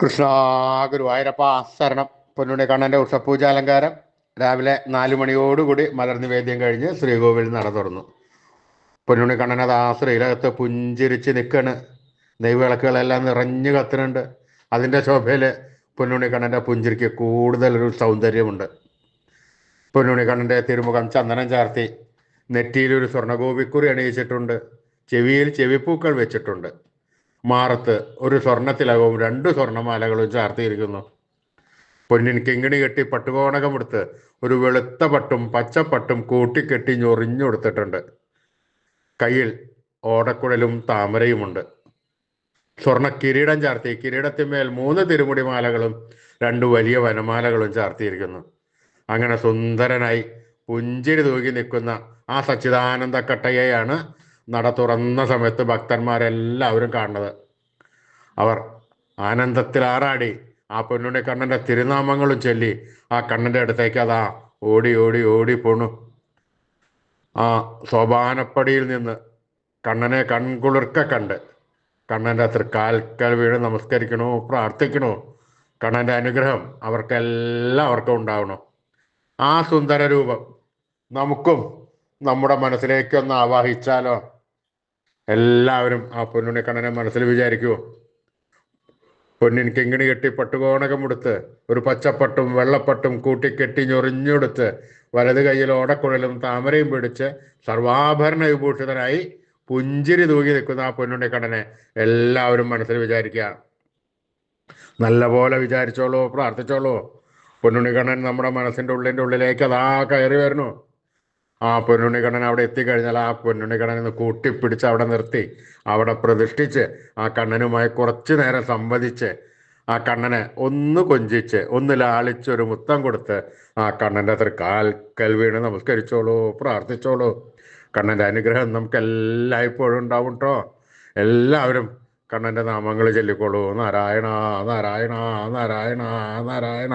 കൃഷ്ണ ഗുരുവായൂരപ്പ ശരണം. പൊന്നുണ്ണി കണ്ണന്റെ ഉഷപൂജ അലങ്കാരം. രാവിലെ നാല് മണിയോടുകൂടി മലർ നിവേദ്യം കഴിഞ്ഞ് ശ്രീകോവിൽ നട തുറന്നു. അത് ആ ശ്രീലകത്ത് പുഞ്ചിരിച്ച് നിൽക്കണ് നെയ്വിളക്കുകളെല്ലാം നിറഞ്ഞു കത്തുന്നുണ്ട്. അതിന്റെ ശോഭയിൽ പൊന്നുണ്ണി കണ്ണന്റെ പുഞ്ചിരിക്ക് കൂടുതലൊരു സൗന്ദര്യമുണ്ട്. പൊന്നുണ്ണി കണ്ണന്റെ തിരുമുഖം ചന്ദനം ചാർത്തി. നെറ്റിയിലൊരു സ്വർണഗോപിക്കുറി അണിയിച്ചിട്ടുണ്ട്. ചെവിയിൽ ചെവിപ്പൂക്കൾ വെച്ചിട്ടുണ്ട്. മാറത്ത് ഒരു സ്വർണത്തിലകവും രണ്ട് സ്വർണമാലകളും ചാർത്തിയിരിക്കുന്നു പൊന്നിൻ കിങ്ങിണി കെട്ടി പട്ടുകോണകമെടുത്ത് ഒരു വെളുത്ത പട്ടും പച്ചപ്പട്ടും കൂട്ടിക്കെട്ടി ഞൊറിഞ്ഞുകൊടുത്തിട്ടുണ്ട് കയ്യിൽ ഓടക്കുഴലും താമരയുമുണ്ട്. സ്വർണ കിരീടം ചാർത്തി കിരീടത്തിന്മേൽ മൂന്ന് തിരുമുടി മാലകളും രണ്ട് വലിയ വനമാലകളും ചാർത്തിയിരിക്കുന്നു അങ്ങനെ സുന്ദരനായി പുഞ്ചിരി തൂകി നിൽക്കുന്ന ആ സച്ചിദാനന്ദ കട്ടയെയാണ് നട തുറന്ന സമയത്ത് ഭക്തന്മാരെല്ലാവരും കാണുന്നത്. അവർ ആനന്ദത്തിൽ ആറാടി. ആ പൊന്നുണ്ണി കണ്ണന്റെ തിരുനാമങ്ങളും ചൊല്ലി ആ കണ്ണന്റെ അടുത്തേക്ക് അതാ ഓടി ഓടി ഓടി പോണു. ആ സോപാനപ്പടിയിൽ നിന്ന് കണ്ണനെ കൺകുളിർക്ക കണ്ട് കണ്ണന്റെ കാൽക്കൽ വീണ് നമസ്കരിക്കണോ പ്രാർത്ഥിക്കണോ കണ്ണന്റെ അനുഗ്രഹം അവർക്കെല്ലാവർക്കും ഉണ്ടാവണം. ആ സുന്ദര രൂപം നമുക്കും നമ്മുടെ മനസ്സിലേക്കൊന്ന് ആവാഹിച്ചാലോ? എല്ലാവരും ആ പൊന്നുണ്ണി കണ്ണനെ മനസ്സിൽ വിചാരിക്കുമോ പൊന്നിൻ കിങ്ങിണി കെട്ടി പട്ടുകോണകം ഉടുത്ത് ഒരു പച്ചപ്പട്ടും വെള്ളപ്പട്ടും കൂട്ടിക്കെട്ടി ഞൊറിഞ്ഞെടുത്ത് വലത് കൈയിൽ ഓടക്കുഴലും താമരയും പിടിച്ച് സർവാഭരണ വിഭൂഷിതനായി പുഞ്ചിരി തൂകി നിൽക്കുന്ന ആ പൊന്നുണ്ണി കണ്ണനെ എല്ലാവരും മനസ്സിൽ വിചാരിക്കുക. നല്ല പോലെ വിചാരിച്ചോളൂ പ്രാർത്ഥിച്ചോളൂ. പൊന്നുണ്ണി കണ്ണൻ നമ്മുടെ മനസ്സിന്റെ ഉള്ളിന്റെ ഉള്ളിലേക്ക് അതാ കയറി വരണു ആ പൊന്നുണ്ണിക്കണ്ണൻ അവിടെ എത്തിക്കഴിഞ്ഞാൽ ആ പൊന്നുണ്ണിക്കണ്ണൻ ഒന്ന് കൂട്ടിപ്പിടിച്ച് അവിടെ നിർത്തി. അവിടെ പ്രതിഷ്ഠിച്ച് ആ കണ്ണനുമായി കുറച്ചു നേരം സംവദിച്ച് ആ കണ്ണനെ ഒന്ന് കൊഞ്ചിച്ച് ഒന്ന് ലാളിച്ച് ഒരു മുത്തം കൊടുത്ത് ആ കണ്ണന്റെ അത്ര കാൽക്കൽ വീണ് നമസ്കരിച്ചോളൂ പ്രാർത്ഥിച്ചോളൂ. കണ്ണന്റെ അനുഗ്രഹം നമുക്ക് എല്ലായ്പ്പോഴും ഉണ്ടാവും കേട്ടോ എല്ലാവരും കണ്ണന്റെ നാമങ്ങൾ ചൊല്ലിക്കോളൂ. നാരായണ നാരായണ നാരായണ നാരായണ.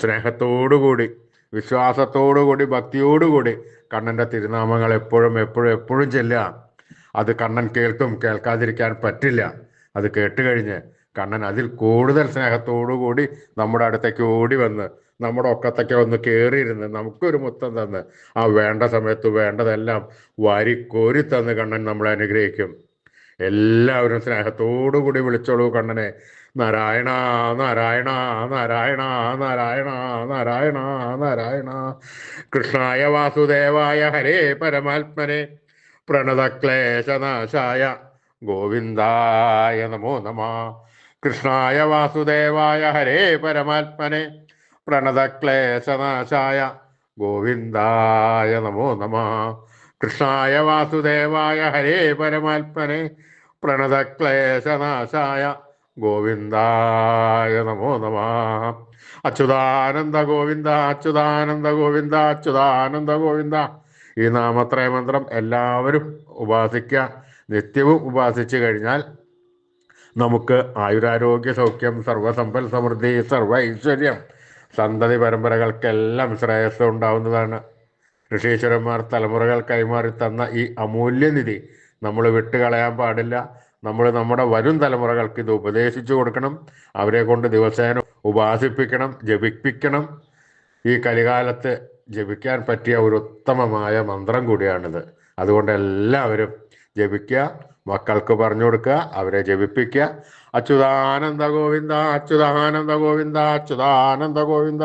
സ്നേഹത്തോടുകൂടി വിശ്വാസത്തോടുകൂടി ഭക്തിയോടുകൂടി കണ്ണന്റെ തിരുനാമങ്ങൾ എപ്പോഴും എപ്പോഴും എപ്പോഴും ചെല്ലുക. അത് കണ്ണൻ കേൾക്കും കേൾക്കാതിരിക്കാൻ പറ്റില്ല. അത് കേട്ടുകഴിഞ്ഞ് കണ്ണൻ അതിൽ കൂടുതൽ സ്നേഹത്തോടുകൂടി നമ്മുടെ അടുത്തേക്ക് ഓടി വന്ന് നമ്മുടെ ഒക്കത്തൊക്കെ ഒന്ന് കയറിയിരുന്ന് നമുക്കൊരു മുത്തം തന്ന് ആ വേണ്ട സമയത്ത് വേണ്ടതെല്ലാം വാരിക്കോരി തന്ന് കണ്ണൻ നമ്മളെ അനുഗ്രഹിക്കും. എല്ലാവരും സ്നേഹത്തോടു കൂടി വിളിച്ചോളൂ കണ്ണനെ. നാരായണ നാരായണ നാരായണ നാരായണ നാരായണ നാരായണ. കൃഷ്ണായ വാസുദേവായ ഹരേ പരമാത്മനെ. പ്രണതക്ലേശനാശായ ഗോവിന്ദായ നമോ നമ. കൃഷ്ണായ വാസുദേവായ ഹരേ പരമാത്മനെ. പ്രണതക്ലേശനാശായ ഗോവിന്ദായ നമോ നമ. കൃഷ്ണായ വാസുദേവായ ഹരേ പരമാത്മനെ. പ്രണതക്ലേശനാശായ ഗോവിന്ദായ നമോ നമ. അച്യുതാനന്ദ ഗോവിന്ദ അച്യുതാനന്ദ ഗോവിന്ദ അച്യുതാനന്ദ ഗോവിന്ദ. ഈ നാമത്രയ മന്ത്രം എല്ലാവരും ഉപാസിക്കുക നിത്യവും ഉപാസിച്ചു കഴിഞ്ഞാൽ നമുക്ക് ആയുരാരോഗ്യ സൗഖ്യം സർവസമ്പൽ സമൃദ്ധി സർവ ഐശ്വര്യം സന്തതി പരമ്പരകൾക്കെല്ലാം ശ്രേയസ് ഉണ്ടാവുന്നതാണ്. ഋഷീശ്വരന്മാർ തലമുറകൾ കൈമാറി തന്ന ഈ അമൂല്യനിധി നമ്മൾ വിട്ടുകളയാൻ പാടില്ല. നമ്മൾ നമ്മുടെ വരും തലമുറകൾക്ക് ഇത് ഉപദേശിച്ചു കൊടുക്കണം. അവരെ കൊണ്ട് ദിവസേന ഉപാസിപ്പിക്കണം ജപിപ്പിക്കണം. ഈ കലികാലത്ത് ജപിക്കാൻ പറ്റിയ ഒരു ഉത്തമമായ മന്ത്രം കൂടിയാണിത്. അതുകൊണ്ട് എല്ലാവരും ജപിക്കുക മക്കൾക്ക് പറഞ്ഞു കൊടുക്കുക അവരെ ജപിപ്പിക്കുക. അച്യുതാനന്ദ ഗോവിന്ദ അച്യുതാനന്ദ ഗോവിന്ദ അച്യുതാനന്ദ ഗോവിന്ദ.